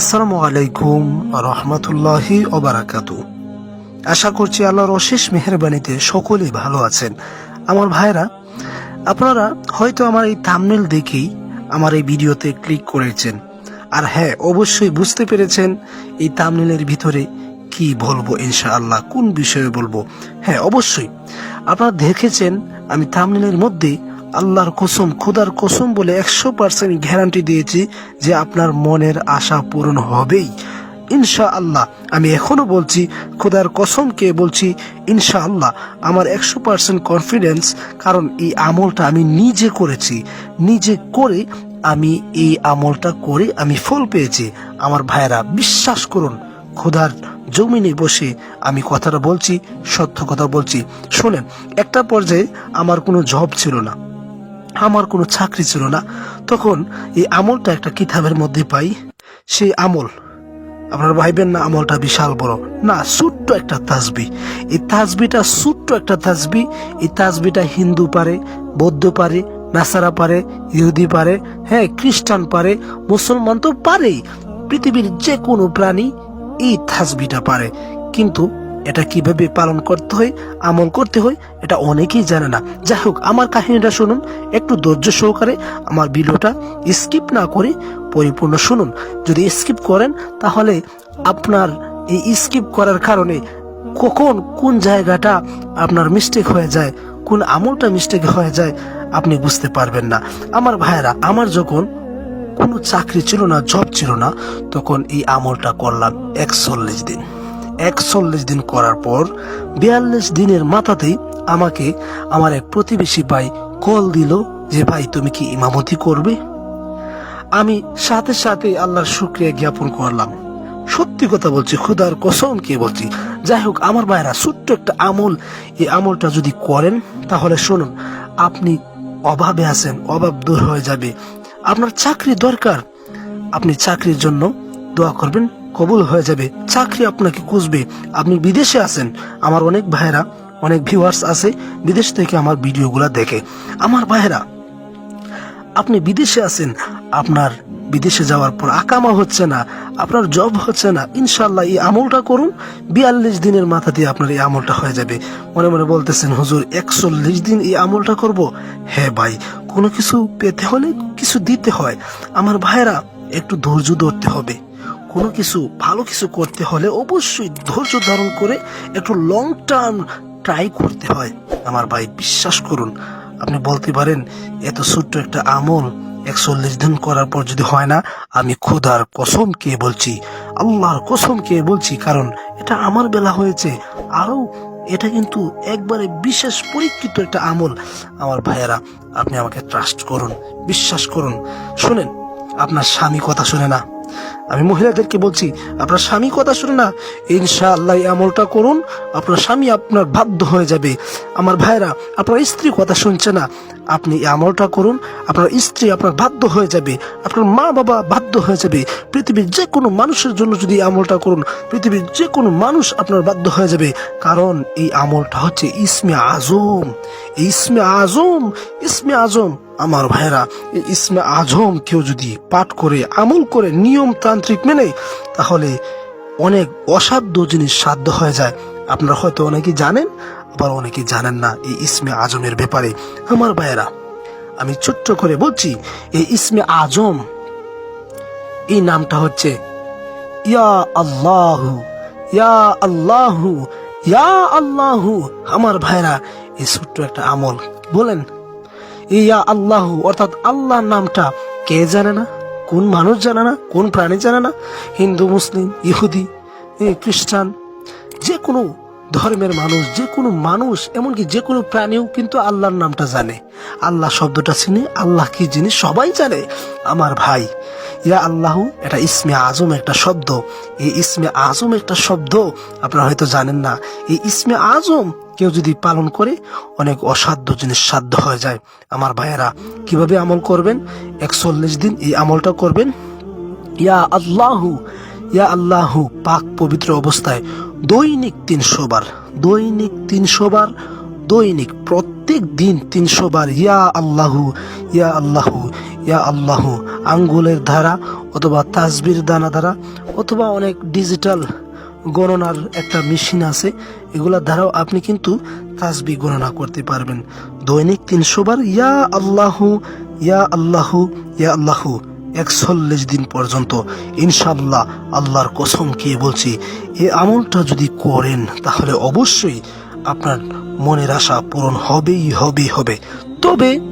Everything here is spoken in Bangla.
আসসালামু আলাইকুম রহমতুল্লাহি ওবারাকাতু। আশা করছি আল্লাহর অশেষ মেহরবানিতে সকলেই ভালো আছেন। আমার ভাইরা, আপনারা হয়তো আমার এই থামনেল দেখেই আমার এই ভিডিওতে ক্লিক করেছেন। আর হ্যাঁ অবশ্যই বুঝতে পেরেছেন এই থামনেলের ভিতরে কি বলব ইনশাআল্লাহ, কোন বিষয়ে বলব। হ্যাঁ অবশ্যই। আপনারা দেখেছেন আমি থামনেলের মধ্যে আল্লাহর কসম, খুদার কসম বলে একশো পার্সেন্ট গ্যারান্টি দিয়েছি যে আপনার মনের আশা পূরণ হবেই। ইনশা আল্লাহ আমি এখনও বলছি, খোদার কসমকে বলছি ইনশা আল্লাহ আমার একশো পার্সেন্ট কনফিডেন্স কারণ এই আমলটা আমি নিজে করেছি। নিজে করে আমি এই আমলটা করে আমি ফল পেয়েছি। আমার ভাইয়েরা, বিশ্বাস করুন, খোদার জমিনে বসে আমি কথাটা বলছি, সত্য কথা বলছি। শোনেন, একটা পর্যায়ে আমার কোনো জব ছিল না। আমার কোনো চাকরি ছিল না। তখন এই আমলটা একটা কিতাবের মধ্যে পাই। সেই আমল, আপনারা ভাইবেন না, আমলটা বিশাল বড়। না, ছোট্ট একটা তাসবি। এই তাসবিটা ছোট্ট একটা তাসবি। এই তাসবিটা হিন্দু পারে, বৌদ্ধ পারে, নাসারা পারে, ইহুদি পারে হ্যাঁ খ্রিস্টান পারে, মুসলমান তো পারেই। পৃথিবীর যে কোনো প্রাণী এই তাসবিটা পারে। কিন্তু এটা কীভাবে পালন করতে হয়, আমল করতে হয়, এটা অনেকেই জানে না। যাই হোক আমার কাহিনীটা শুনুন, একটু ধৈর্য সহকারে আমার ভিডিওটা স্কিপ না করে পরিপূর্ণ শুনুন। যদি স্কিপ করেন, তাহলে আপনার এই স্কিপ করার কারণে কখন কোন জায়গাটা আপনার মিস্টেক হয়ে যায়, কোন আমলটা মিস্টেক হয়ে যায়, আপনি বুঝতে পারবেন না। আমার ভাইয়েরা, আমার যখন কোনো চাকরি ছিল না জব ছিল না, তখন এই আমলটা করলাম একচল্লিশ দিন। একচল্লিশ দিন করার পর বিয়াল্লিশ দিনের মাথাতেই আমাকে আমার এক প্রতিবেশী ভাই কল দিল যে, ভাই, তুমি কি ইমামতি করবে? আমি সাথে সাথে আল্লাহর শুক্রিয়া জ্ঞাপন করলাম। সত্যি কথা বলছি, খুদার কসম কে বলছি। যাই হোক, আমার ভাইরা ছোট্ট একটা আমল। এই আমলটা যদি করেন, তাহলে শুনুন, আপনি অভাবে আছেন, অভাব দূর হয়ে যাবে। আপনার চাকরি দরকার। আপনি চাকরির জন্য দোয়া করবেন। কবুল হয়ে যাবে, চাকরি আপনাকে খুঁজবে। আপনি বিদেশে আছেন, আমার অনেক ভাইয়েরা, অনেক ভিউয়ার্স আছে, বিদেশ থেকে আমার ভিডিওগুলো দেখে। আমার ভাইয়েরা, আপনি বিদেশে আছেন, আপনার বিদেশে যাওয়ার পর আকামা হচ্ছে না, আপনার জব হচ্ছে না ইনশাল্লাহ এই আমলটা করুন, বিয়াল্লিশ দিনের মাথা দিয়ে আপনার এই আমলটা হয়ে যাবে। মনে মনে বলতেছেন, হুজুর, একচল্লিশ দিন এই আমলটা করব? হ্যাঁ ভাই, কোনো কিছু পেতে হলে কিছু দিতে হয়। আমার ভাইরা একটু ধৈর্য ধরতে হবে। কোনো কিছু, ভালো কিছু করতে হলে অবশ্যই ধৈর্য ধারণ করে একটু লং টার্ম ট্রাই করতে হয়। আমার ভাই, বিশ্বাস করুন, আপনি বলতে পারেন, এত ছোট্ট একটা আমল একচল্লিশ দিন করার পর যদি হয় না, আমি খোদার কসম কে বলছি, আল্লাহর কসম কে বলছি, কারণ এটা আমার বেলা হয়েছে। আরও এটা কিন্তু একবারে বিশেষ পরীক্ষিত একটা আমল। আমার ভাইয়েরা, আপনি আমাকে ট্রাস্ট করুন, বিশ্বাস করুন। শুনেন, আপনার স্বামী কথা শুনে না। আমি মহিলাদেরকে বলছি, আপনার স্বামী কথা শুনে না। ইনশাআল্লাহ এই আমলটা করুন, আপনার স্বামী আপনার বাধ্য হয়ে যাবে। আমার ভাইরা, আপনার স্ত্রী কথা শুনছে না। আপনি এই আমলটা করুন, আপনার স্ত্রী আপনার বাধ্য হয়ে যাবে, আপনার মা বাবা বাধ্য হয়ে যাবে। পৃথিবীর যে কোনো মানুষের জন্য যদি আমলটা করুন, পৃথিবীর যে কোনো মানুষ আপনার বাধ্য হয়ে যাবে। কারণ এই আমলটা হচ্ছে ইসমে আজম। ইসমে আজম ইসমে আজম। আমার ভাইরা, এই ইসমে আজম কেউ যদি পাঠ করে, আমল করে নিয়মতান্ত্রিক মেনে, তাহলে অনেক অসাধ্য জিনিস সাধ্য হয়ে যায়। আপনারা হয়তো অনেকেই জানেন আবার অনেকেই জানেন না এই ইসমে আজমের ব্যাপারে। আমার ভাইয়েরা, আমি ছোট্ট করে বলছি, এই ইসমে আজম, এই নামটা হচ্ছে ইয়া আল্লাহু ইয়া আল্লাহু ইয়া আল্লাহু। আমার ভাইরা এই ছোট্ট একটা আমল, বলেন ইয়া আল্লাহ, অর্থাৎ আল্লাহ নামটা কে জানে না? কোন মানুষ জানে না? কোন প্রাণী জানে না? হিন্দু, মুসলিম, ইহুদি খ্রিস্টান, যে কোনো ধর্মের মানুষ, যে কোনো মানুষ, এমনকি যে কোনো প্রাণীও কিন্তু আল্লাহর নামটা জানে। আল্লাহ শব্দটা চিনে, আল্লাহ কি জিনিস সবাই জানে। আমার ভাই, ইয়া আল্লাহ, এটা ইসমে আজম একটা শব্দ। এই ইসমে আজম একটা শব্দ, আপনারা হয়তো জানেন না। এই ইসমে আজম কেউ যদি পালন করে, অনেক অসাধ্য জিনিস সাধ্য হয়ে যায়। আমার ভাইয়েরা, কীভাবে আমল করবেন? একচল্লিশ দিন এই আমলটা করবেন। ইয়া আল্লাহু ইয়া আল্লাহু, পাক পবিত্র অবস্থায় দৈনিক তিনশো বার, দৈনিক তিনশো বার, দৈনিক প্রত্যেক দিন তিনশো বার, ইয়া আল্লাহু ইয়া আল্লাহু, ইয়া আল্লাহ, আঙ্গুলের ধারা অথবা তাসবির দানা দ্বারা অথবা অনেক ডিজিটাল গণনার একটা মেশিন আছে এগুলোর দ্বারাও আপনি কিন্তু তাসবি গণনা করতে পারবেন। দৈনিক তিনশো বার, ইয়া আল্লাহ ইয়া আল্লাহ ইয়া আল্লাহ। একচল্লিশ দিন পর্যন্ত ইনশাল্লাহ আল্লাহর কসম খেয়ে বলছি এই আমলটা যদি করেন তাহলে অবশ্যই আপনার মনের আশা পূরণ হবেই হবে হবে। তবে